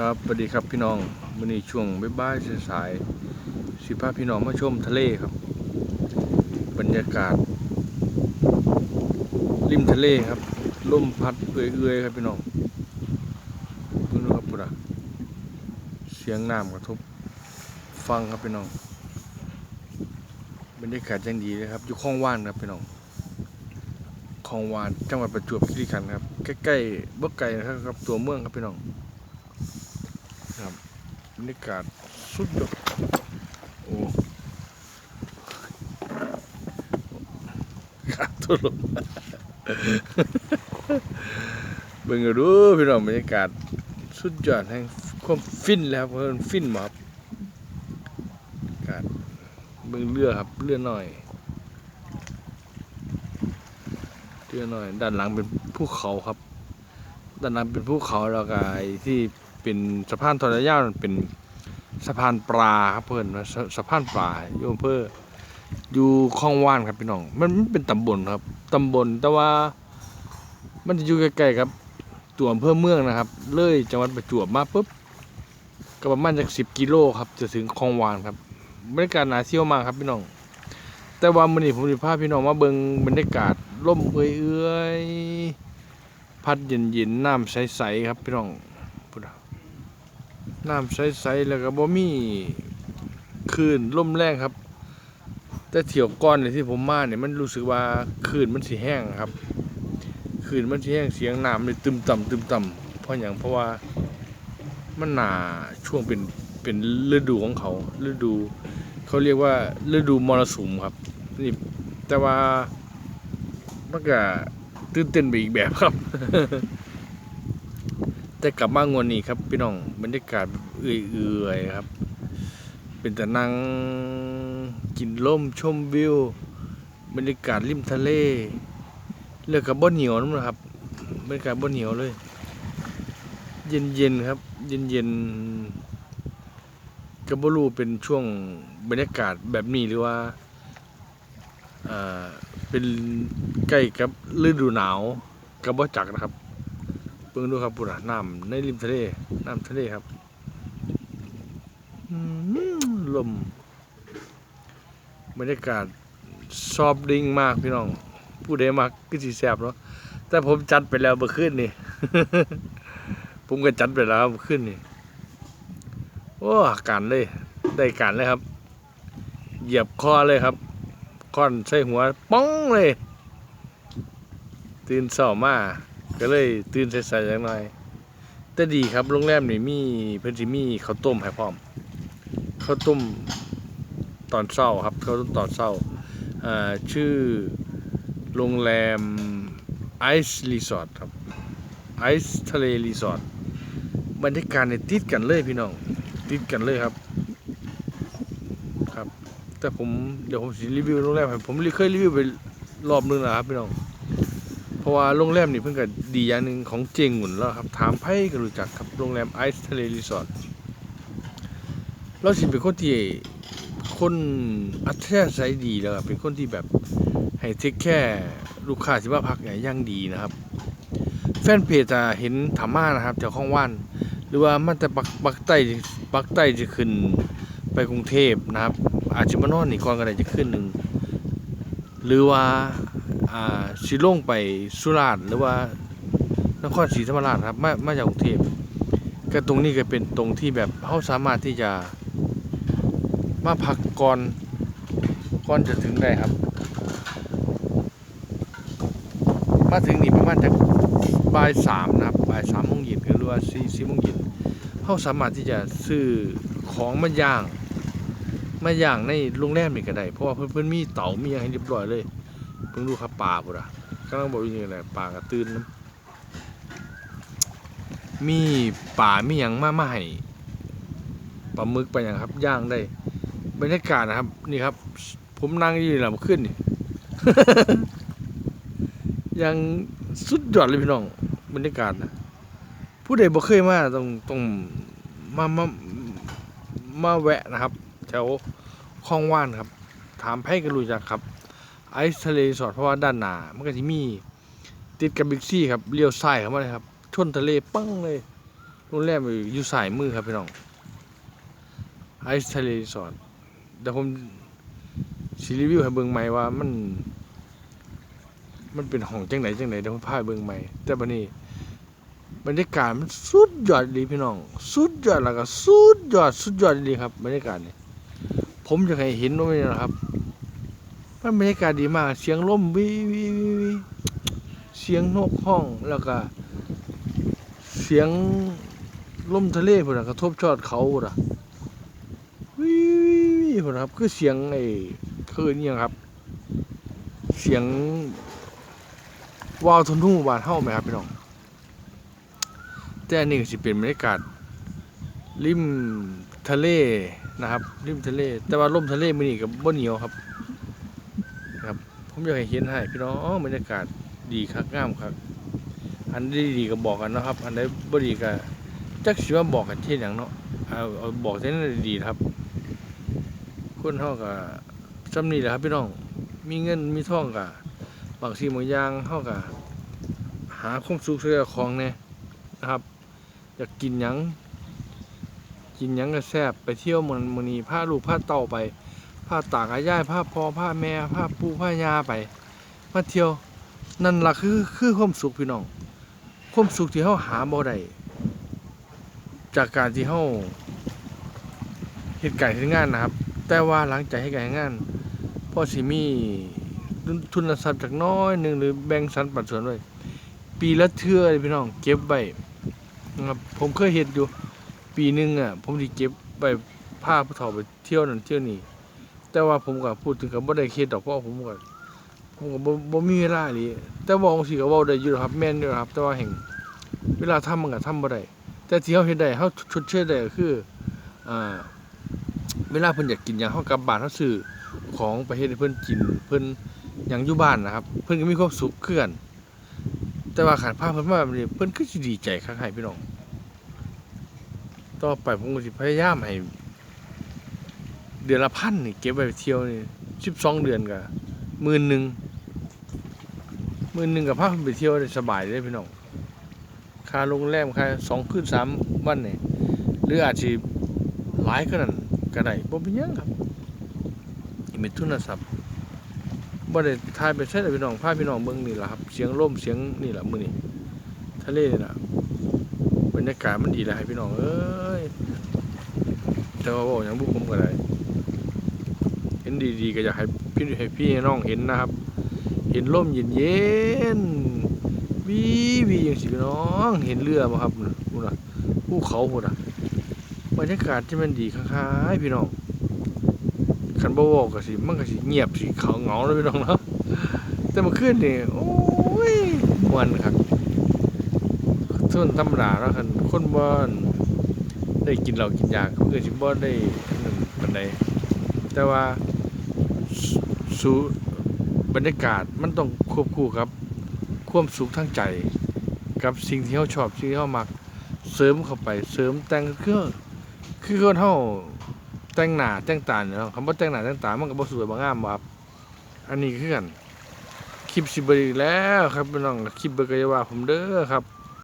ครับสวัสดีครับพี่น้องมื้อนี้ช่วงบ่ายสายสิพาพี่น้องมาชมทะเลครับ บรรยากาศ ริมทะเลครับลมพัดเอื่อยๆครับพี่น้องเพิ่งรู้ครับพุ่นอะเสียงน้ำกระทบฟังครับพี่น้องบรรยากาศยังดีเลยครับอยู่คลองว่านครับพี่น้องคลองวานจังหวัดประจวบคีรีขันธ์ครับใกล้ๆบ่ไกลนะครับตัวเมืองครับพี่น้อง รรยากาศสุดยอดโอ้ขาดทุลมเบิ่งเอาดูพี่น้องบรรยากาศสุดยอดแห่งความฟินแล้วเพิ่อนฟินบ่ครับกาศเบิ่งเรือครับเรือหน้อยเรือหน้อย ด้านหลังเป็นภูเขาครับ ด้านหลังเป็นภูเขาแล้วก็ไอ้ที่ เป็นสะพานทอระยาวนั่นเป็นสะพานปลาครับเพื่อนสะสะพานปลาอยู่อำเภออยู่คลองว่านครับพี่น้อง มันเป็นตำบลครับตำบลแต่ว่า มันจะอยู่ใกล้ๆครับตัวอำเภอเมืองนะครับ เลยจังหวัดประจวบมาปุ๊บก็ประมาณจากสิบกิโลครับจะถึงคลองวานครับบรรยากาศหนาเที่ยวมากครับพี่น้อง แต่ว่ามื้อนี้ผมจะพาพี่น้องมาเบิ่งบรรยากาศร่มเอื้อยๆพัดเย็นๆน้ำใสๆครับพี่น้อง น้ำใสๆแล้วก็บ่มีคลื่นลมแรงครับ แต่เที่ยวก่อนเนี่ยที่ผมมาเนี่ยมันรู้สึกว่าคลื่นมันสิแห้งครับคลื่นมันสิแห้งเสียงน้ำเลยตึมต่ำตึมต่ำเพราะอย่างเพราะว่ามันหนาช่วงเป็นเป็นฤดูของเขาฤดู เขาเรียกว่าฤดูมรสุมครับนี่แต่ว่ามันก็ตื่นเต้นไปอีกแบบครับ แต่กลับมางวนนี้ครับ พี่น้องบรรยากาศเอื่อยๆครับ เป็นแต่นั่งกินลมชมวิว บรรยากาศริมทะเลเลือกกับบ่เหนียวนะครับบรรยากาศบ่เหนียวเลย เย็นๆครับ เย็นๆก็บ่รู้เป็นช่วงบรรยากาศแบบนี้หรือว่าเป็นใกล้กับฤดูหนาวก็บ่จักนะครับ เบิ่งดูครับปุ่นน่ะน้ำในริมทะเลน้ำทะเลครับอืมลมบรรยากาศซอบดิ้งมากพี่น้อง ผู้ใดมักก็สิแซ่บเนาะแต่ผมจัดไปแล้วเมื่อคืนนี่ ผมก็จัดไปแล้วเมื่อคืนนี่โอ้การเลย ได้การเลยครับ เหยียบคอเลยครับค้อนใส่หัวป้องเลย ตื่นเช้ามา ก็เลยตื่นสายๆจังหน่อย แต่ดีครับโรงแรมนี่มีเพิ่นสิมีข้าวต้มให้พร้อมข้าวต้มตอนเช้าครับข้าวต้มตอนเช้าชื่อโรงแรมไอซ์รีสอร์ทครับไอซ์ทะเลรีสอร์ทบรรยากาศเนี่ยติดกันเลยพี่น้อง ติดกันเลยครับครับ แต่ผมเดี๋ยวผมรีวิวโรงแรมผมเคยรีวิวไปรอบนึงแล้วครับพี่น้อง ว่าโรงแรมนี่เพิ่งก็ดีอย่างหนึ่งของเจงหมุนแล้วครับ ถามไพ่ก็รู้จักครับโรงแรมไอซ์ทะเลรีสอร์ทเราสิเป็นคนที่คนอัธยาศัยดีแล้วครับเป็นคนที่แบบให้เทคแค่ลูกค้าที่มาพักเนี่ยอย่างดีนะครับ แฟนเพจจะเห็นธรรมานะครับแถวข้องว่าน หรือว่ามันจะปักปักใต้ปักใต้จะขึ้นไปกรุงเทพนะครับ อาจจะมานอนนี่ก่อนก็ได้จะขึ้นหนึ่งหรือว่า อ่าสิลงไปสุราษฎร์หรือว่านครศรีธรรมราชครับมามาจากกรุงเทพก็ตรงนี้ก็เป็นตรงที่แบบเขาสามารถที่จะมาพักก่อนก่อนจะถึงได้ครับ มาถึงนี่ประมาณจากบ่ายสามนะครับบ่ายสามโมงเย็นหรือว่าสี่สี่โมงเย็นเขาสามารถที่จะซื้อของมาย่างมาย่างในโรงแรมนี่ก็ได้เพราะว่าเพิ่นเพิ่นมีเต่ามีอย่างให้เรียบร้อยเลย เพิ่งดูครับปลาปุ่นอะกำลังบอกอยู่นี่แหละปลากระตื้นน้ำมีปลามีหยังมามาให้ปลาหมึกไปอย่างครับย่างได้บรรยากาศนะครับ นี่ครับ ผมนั่งอยู่นี่แหละมาขึ้นนี่ ยังสุดยอดเลยพี่น้องบรรยากาศนะผู้ใดบ่เคยมาต้องต้องมามามาแวะนะครับ แถวคลองว่านครับ ถามไพ่ก็รู้จักครับ ไอซ์ทะเลรีสอร์ทเพราะว่าด้านหน้ามันก็จะมีติดกับบิ๊กซี่ครับเลี้ยวซ้ายเข้ามาเลยครับชนทะเลปั้งเลยรรงแรมอยู่สายมือครับพี่น้องไอซ์ทะเลรีสอร์ทเดี๋ยวผมสิรีวิวให้เบิ่งใหม่ว่ามัน มันเป็นห้องจังไหนจังไหนเดี๋ยวผมพาเบิ่งใหม่แต่บัดนี้บรรยากาศมันสุดยอดดีพี่น้อง สุดยอดแล้วก็สุดยอดสุดยอดดีครับบรรยากาศนี่ผมจะให้เห็นว่ามันนะครับ มันบรรยากาศดีมาก เสียงลมวิวิวิวเสียงนกห้องแล้วก็ เสียงลมทะเลพุ่นน่ะกระทบชอดเขาพุ่นน่ะวิวิพุ่นน่ะครับ คือเสียงไอ้คือนี่ครับ เสียงวาวทนทุ่งบานเฮาไหมครับพี่น้องแต่นนี้ก็สิเป็นบรรยากาศริมทะเลนะครับ ริมทะเล แต่ว่าลมทะเลมื้อนี้ก็บ่เหนียวครับ ผมอยากให้เห็นให้พี่น้องบรรยากาศดีคักงามครับอันใดดีก็บอกกันนะครับ อันใดบ่ดีก็จักสิว่าบอกกันเช่นหยังเนาะเอาเอาบอกแต่นั้นดีครับคนเฮาก็ซำนี้แหละครับพี่น้องมีเงินมีทองก็บางสิ่งบางอย่างเฮาก็หาความสุขให้กับของแน่นะครับอยากกินหยังกินหยังก็แซ่บไปเที่ยวมันมื้อนี้พาลูกพาเต้าไป พาตากอาย่ายพาพ่อพาแม่พาปู่พายาไป มาเที่ยว นั่นล่ะคือคือความสุขพี่น้อง ความสุขที่เฮาหาบ่ได้จากการที่เฮาเฮ็ดการเฮ็ดงานนะครับ แต่ว่าหลังจากเฮ็ดการเฮ็ดงานพ่อสิมีทุนทรัพย์จากน้อยหนึ่งหรือแบ่งสรรปันส่วนไว้ปีละเทื่อเลยพี่น้อง เก็บไว้นะครับผมเคยเฮ็ดอยู่ ปีหนึ่งอะผมสิเก็บไว้าผู้เฒ่าไปเที่ยวนั่นเที่ยวนี่ แต่ว่าผมก็พูดถึงก็บ่ได้เฮ็ดดอกเพราะผมก็ผมก็บ่บ่มีเวลาอีหลีแต่ว่าจังซี่ก็เว้าได้อยู่ครับแม่นอยู่ครับ แต่ว่าแห่งเวลาทำมันก็ทำบ่ได้แต่ที่เฮาเฮ็ดได้เฮาชดเชยได้ก็คืออ่าเวลาเพิ่นอยากกินหยังเฮากลับบ้านเฮาซื้อของปเฮ็ดให้เพิ่นกินเพิ่นหยังอยู่บ้านนะครับ เพิ่นก็มีความสุขคือกันแต่ว่าขาดพาเพิ่นมาแบบนี้เพิ่นคือสิดีใจคักให้พี่น้อง ต่อไปผมก็สิพยายามให้ เดือนละพันนี่เก็บไว้เที่ยวนี่12เดือนก็หมื่นหนึ่งหมื่นหนึ่งกับพาไปเที่ยวได้สบายเลยพี่น้องค่าโรงแรมค่าสองคืนสามวันนี่หรืออาจจะหลายก็นั้นก็ได้บ่เป็นยังครับอีเมทุนทรัพย์บ่ได้ทายไปใช้แต่พี่น้องพาพี่น้องเบิ่งนี่แหละครับ เสียงลมเสียงนี่แหละมือนี้ทะเลนี่แหละบรรยากาศมันดีแล้วให้พี่น้องเอ้ยแต่ว่าบอกอย่างบุผมก็ได้ ดีๆ ก็อยากให้พี่ให้พี่น้องเห็นนะครับ เห็นร่มเย็นเย็นๆวีวีอย่างสิพี่น้องเห็นเรือมาครับนู่นน่ะภูเขาหมดอะบรรยากาศที่มันดีค้ายๆพี่น้องคันบ่ว้าก็สิมันก็สิเงียบสิเขาเหงาเลยพี่น้องเนาะแต่มื่อคืนนี่โอ้ยม่วนครับส่วนธรรมดาแล้วคันคนบ่ได้กินเหล้ากินยาเขาก็สิบ่ได้นั่นปานใดแต่ว่า สู่บรรยากาศมันต้องควบคู่ครับ ความสุขทางใจ กับสิ่งที่เขาชอบสิ่งที่เขามัก เสริมเข้าไปเสริมแต่งเครื่องคือคนเฮาแต่งหน้าแต่งตาเนาะคำว่าแต่งหน้าแต่งตามันก็บ่สวยบ่งามบ่ครับ อันนี้คือกันคลิปสิบิดอีแล้วครับพี่น้องคลิปเบิดก็อย่ว่าผมเด้อครับ